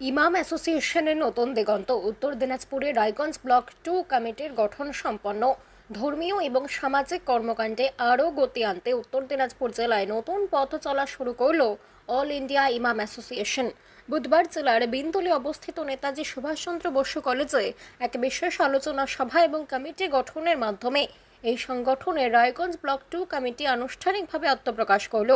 ইমাম অ্যাসোসিয়েশনের নতুন দিগন্ত, উত্তর দিনাজপুরে রায়গঞ্জ ব্লক টু কমিটির গঠন সম্পন্ন। ধর্মীয় এবং সামাজিক কর্মকাণ্ডে আরও গতি আনতে উত্তর দিনাজপুর জেলায় নতুন পথ চলা শুরু করল অল ইন্ডিয়া ইমাম অ্যাসোসিয়েশন। বুধবার জেলার বিনতলি অবস্থিত নেতাজি সুভাষচন্দ্র বসু কলেজে এক বিশেষ আলোচনা সভা এবং কমিটি গঠনের মাধ্যমে এই সংগঠনের রায়গঞ্জ ব্লক টু কমিটি আনুষ্ঠানিকভাবে আত্মপ্রকাশ করল।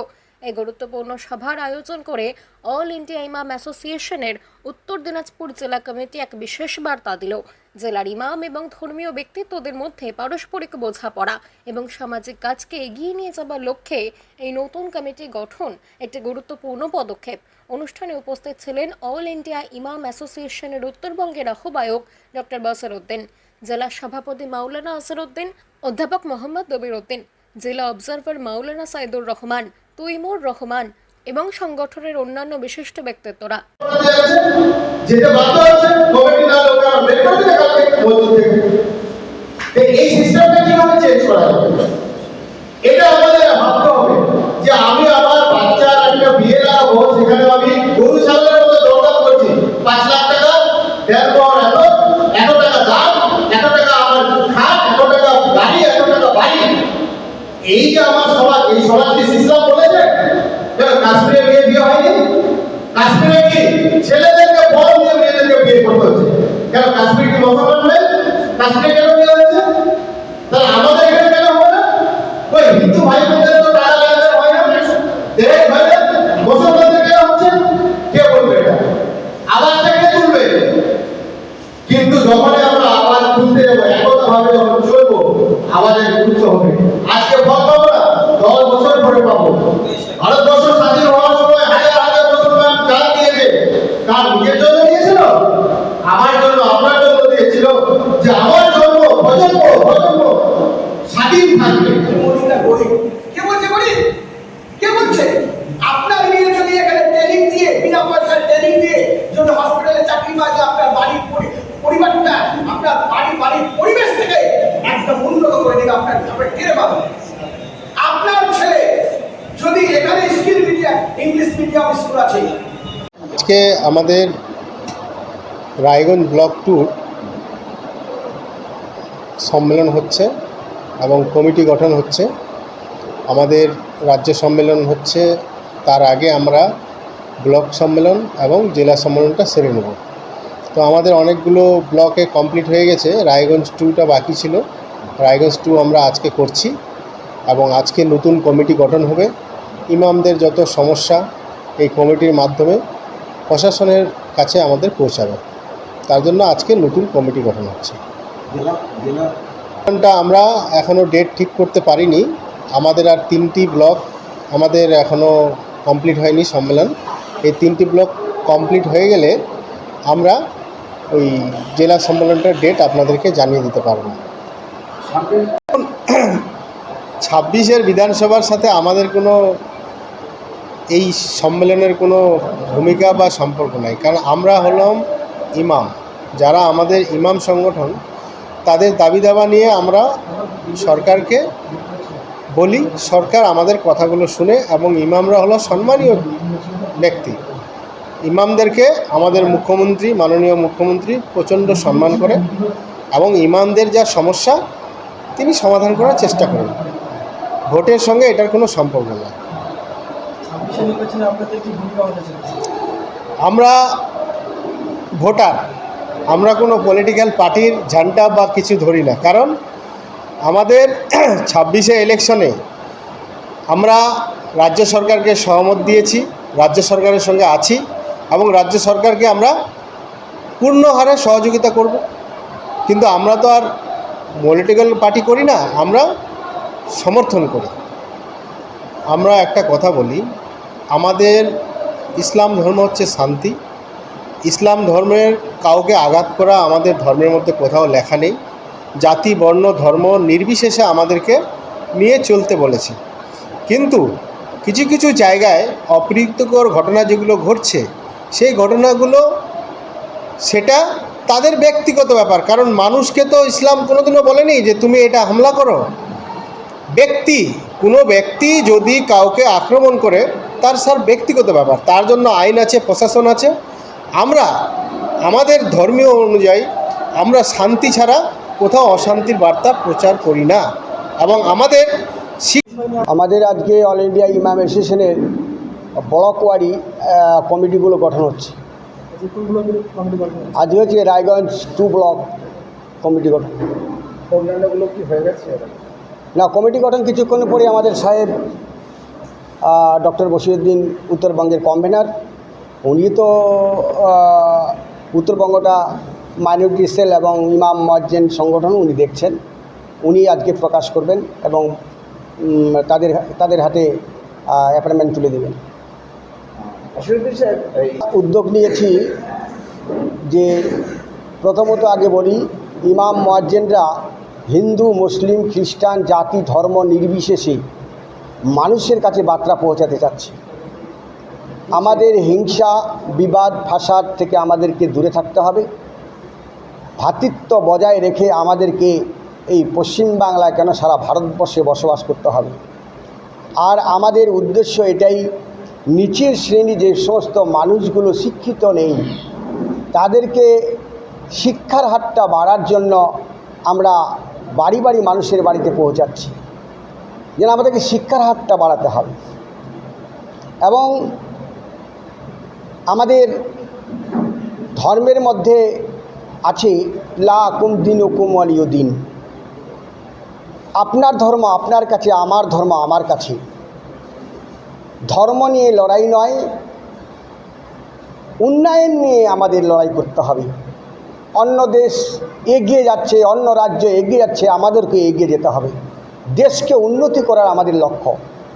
এই গুরুত্বপূর্ণ সভার আয়োজন করে অল ইন্ডিয়া ইমাম অ্যাসোসিয়েশনের উত্তর দিনাজপুর জেলা কমিটি এক বিশেষ বার্তা দিল। জেলার ইমাম এবং ধর্মীয় ব্যক্তিত্বদের মধ্যে পারস্পরিক বোঝাপড়া এবং সামাজিক কাজকে এগিয়ে নিয়ে যাবার লক্ষ্যে এই নতুন কমিটি গঠন একটি গুরুত্বপূর্ণ পদক্ষেপ। অনুষ্ঠানে উপস্থিত ছিলেন অল ইন্ডিয়া ইমাম অ্যাসোসিয়েশনের উত্তরবঙ্গের আহ্বায়ক ডক্টর বসর উদ্দিন জেলা সভাপতি মাওলানা আসরউদ্দিন, অধ্যাপক মোহাম্মদ দবির উদ্দিন জেলা অবজারভার মাওলানা সাইদুর রহমান তুইমুর রহমান এবং সংগঠনের অন্যান্য বিশিষ্ট ব্যক্তিত্বরা। এই সিস্টেমটা কীভাবে চেঞ্জ করা এটা আমাদের ভাবে যখন চলবো আমাদের গুরুত্ব হবে। আজকে ফল পাবো না দশ বছর পরে পাবো ভারতবর্ষ স্বাধীন হওয়ার সময় হাজার হাজার মুসলমান চাল দিয়েছে তার নিজের জন্য দিয়েছিল আমার জন্য আপনার জন্য দিয়েছিল যে আমার জন্য প্রজন্ম প্রজন্ম স্বাধীন থাকবে মহিলা গরিব কে বলছে গরিব কে বলছে আপনার মেয়ে যদি এখানে ট্রেনিং দিয়ে বিনা পয়সার ট্রেনিং দিয়ে যদি হসপিটালে চাকরি পায় যে আপনার বাড়ির পরি- পরিবারটা আপনার বাড়ি বাড়ির পরিবেশ থেকে একদম উন্নত করে দিবে আপনার আপনার ছেলে যদি এখানে skill medium English medium school আছে। আজকে আমাদের রায়গঞ্জ ব্লক টুর সম্মেলন হচ্ছে এবং কমিটি গঠন হচ্ছে। আমাদের রাজ্য সম্মেলন হচ্ছে, তার আগে আমরা ব্লক সম্মেলন এবং জেলা সম্মেলনটা সেরে নেব। তো আমাদের অনেকগুলো ব্লকে কমপ্লিট হয়ে গেছে, রায়গঞ্জ টুটা বাকি ছিল। রায়গঞ্জ টু আমরা আজকে করছি এবং আজকে নতুন কমিটি গঠন হবে। ইমামদের যত সমস্যা এই কমিটির মাধ্যমে প্রশাসনের কাছে আমাদের পৌঁছাবে। তার জন্য আজকে নতুন কমিটি গঠন হচ্ছে। আমরা এখনও ডেট ঠিক করতে পারিনি। আমাদের আর তিনটি ব্লক আমাদের এখনও কমপ্লিট হয়নি সম্মেলন। এই তিনটি ব্লক কমপ্লিট হয়ে গেলে আমরা ওই জেলা সম্মেলনটার ডেট আপনাদেরকে জানিয়ে দিতে পারব। ছাব্বিশের বিধানসভার সাথে আমাদের কোনো এই সম্মেলনের কোনো ভূমিকা বা সম্পর্ক নাই। কারণ আমরা হলাম ইমাম। যারা আমাদের ইমাম সংগঠন, তাদের দাবি দাবা নিয়ে আমরা সরকারকে বলি, সরকার আমাদের কথাগুলো শুনে এবং ইমামরা হলো সম্মানীয় ব্যক্তি। ইমামদেরকে আমাদের মুখ্যমন্ত্রী, মাননীয় মুখ্যমন্ত্রী প্রচণ্ড সম্মান করে এবং ইমামদের যা সমস্যা তিনি সমাধান করার চেষ্টা করেন। ভোটের সঙ্গে এটার কোনো সম্পর্ক নেই। আমরা ভোটার, আমরা কোনো পলিটিক্যাল পার্টির ঝান্ডা বা কিছু ধরি না। কারণ আমাদের ছাব্বিশে ইলেকশনে আমরা রাজ্য সরকারকে সহমত দিয়েছি, রাজ্য সরকারের সঙ্গে আছি এবং রাজ্য সরকারকে আমরা পূর্ণ হারে সহযোগিতা করব। কিন্তু আমরা তো আর পলিটিক্যাল পার্টি করি না, আমরা সমর্থন করি। আমরা একটা কথা বলি, আমাদের ইসলাম ধর্ম হচ্ছে শান্তি। ইসলাম ধর্মের কাউকে আঘাত করা আমাদের ধর্মের মধ্যে কোথাও লেখা নেই। জাতি, বর্ণ, ধর্ম নির্বিশেষে আমাদেরকে নিয়ে চলতে বলেছে। কিন্তু কিছু কিছু জায়গায় অপ্রীতিকর ঘটনা যেগুলো ঘটছে, সেই ঘটনাগুলো সেটা তাদের ব্যক্তিগত ব্যাপার, কারণ মানুষকে তো ইসলাম কোনোদিনও বলেনি যে তুমি এটা হামলা করো। ব্যক্তি, কোনো ব্যক্তি যদি কাউকে আক্রমণ করে, তার স্যার ব্যক্তিগত ব্যাপার, তার জন্য আইন আছে, প্রশাসন আছে। আমরা, আমাদের ধর্মীয় অনুযায়ী আমরা শান্তি ছাড়া কোথাও অশান্তির বার্তা প্রচার করি না। এবং আমাদের আমাদের আজকে অল ইন্ডিয়া ইমাম অ্যাসোসিয়েশনের ব্লক ওয়ারি কমিটিগুলো গঠন হচ্ছে। আজকে হচ্ছে রায়গঞ্জ টু ব্লক কমিটি গঠন। অন্যান্যগুলো কি হয়ে গেছে? না কমিটি গঠন কিছুক্ষণ পরে আমাদের সাহেব ডক্টর বসিরুদ্দিন উত্তরবঙ্গের কনভেনার উনি তো উত্তরবঙ্গটা মাইনরিটি সেল এবং ইমাম মজ্জেন সংগঠন উনি দেখছেন। উনি আজকে প্রকাশ করবেন এবং তাদের তাদের হাতে অ্যাপয়েন্টমেন্ট তুলে দেবেন। উদ্যোগ নিয়েছি যে প্রথমত আগে বলি, ইমাম মোয়াজ্জেনরা হিন্দু, মুসলিম, খ্রিস্টান, জাতি, ধর্ম নির্বিশেষে মানুষের কাছে বার্তা পৌঁছাতে চাচ্ছে। আমাদের হিংসা, বিবাদ, ফাসাদ থেকে আমাদেরকে দূরে থাকতে হবে। ভ্রাতৃত্ব বজায় রেখে আমাদেরকে এই পশ্চিমবাংলায় কেন সারা ভারতবর্ষে বসবাস করতে হবে? আর আমাদের উদ্দেশ্য এটাই নিচের শ্রেণি যে সমস্ত মানুষগুলো শিক্ষিত নেই, তাদেরকে শিক্ষার হারটা বাড়ার জন্য আমরা বাড়ি বাড়ি মানুষের বাড়িতে পৌঁছাচ্ছি। যেন আমাদেরকে শিক্ষার হারটা বাড়াতে হবে। এবং আমাদের ধর্মের মধ্যে আছে, লা কুম দিন হুকুম আলিয় দিন আপনার ধর্ম আপনার কাছে, আমার ধর্ম আমার কাছে। ধর্ম নিয়ে লড়াই নয়, উন্নয়ন নিয়ে আমাদের লড়াই করতে হবে। অন্য দেশ এগিয়ে যাচ্ছে, অন্য রাজ্য এগিয়ে যাচ্ছে, আমাদেরকে এগিয়ে যেতে হবে। দেশকে উন্নতি করার আমাদের লক্ষ্য।